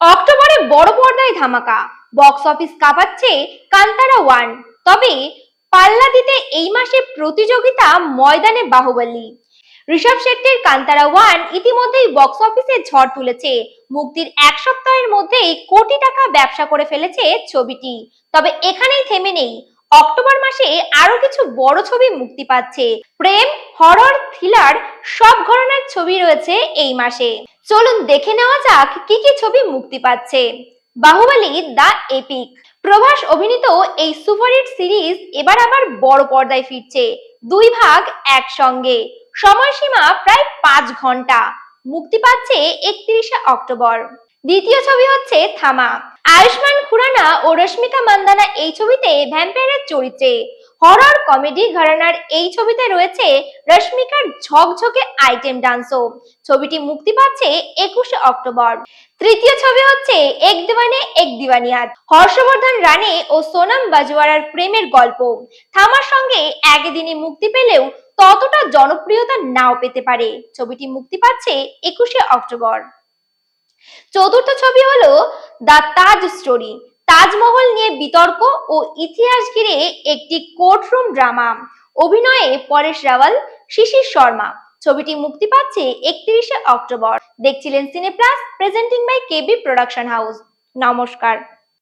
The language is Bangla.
অক্টোবরে বড় পর্দায় ধামাকা। বক্স অফিস কাঁপাচ্ছে কান্তারা ওয়ান। তবে পাল্লা দিতে এই মাসে প্রতিযোগিতা ময়দানে বাহুবলী। ঋষভ শেট্টির কান্তারা ওয়ান ইতিমধ্যেই বক্স অফিসে ঝড় তুলেছে। মুক্তির এক সপ্তাহের মধ্যেই কোটি টাকা ব্যবসা করে ফেলেছে ছবিটি। তবে এখানেই থেমে নেই। অক্টোবর মাসে আরও কিছু বড় ছবি মুক্তি পাচ্ছে। প্রেম, হরর, থ্রিলার সব ধরনের ছবি রয়েছে এই মাসে। চলুন দেখে নেওয়া যাক কি কি ছবি মুক্তি পাচ্ছে। Baahubali, the epic. প্রভাস অভিনীত এই সুপারহিট সিরিজ এবার আবার বড় পর্দায় ফিরছে। দুই ভাগ একসঙ্গে। সময়সীমা প্রায় পাঁচ ঘণ্টা। মুক্তি পাচ্ছে একত্রিশে অক্টোবর। দ্বিতীয় ছবি হচ্ছে থামা। আয়ুষ্মান খুরানা ও রশ্মিকা মান্দানা এই ছবিতে ভ্যাম্পায়ারের চরিত্রে। হরর কমেডি ঘরানার এই ছবিতে রয়েছে রশ্মিকার ঝকঝকে আইটেম ডান্সও। ছবিটি মুক্তি পাচ্ছে একুশে অক্টোবর। তৃতীয় ছবি হচ্ছে এক দিওয়ানে এক দিওয়ানিয়াত। হর্ষবর্ধন রানে ও সোনাম বাজওয়ারার প্রেমের গল্প। থামার সঙ্গে একদিনে মুক্তি পেলেও ততটা জনপ্রিয়তা নাও পেতে পারে। ছবিটি মুক্তি পাচ্ছে একুশে অক্টোবর। চতুর্থ ছবি হলো দ্য তাজ স্টোরি। তাজমহল নিয়ে বিতর্ক ও ইতিহাস ঘিরে একটি কোর্টরুম ড্রামা অভিনয়ে পরেশ রাওয়াল শিশির শর্মা। ছবিটি মুক্তি পাচ্ছে একত্রিশে অক্টোবর। দেখছিলেন Cineplus presenting by KB production house নমস্কার।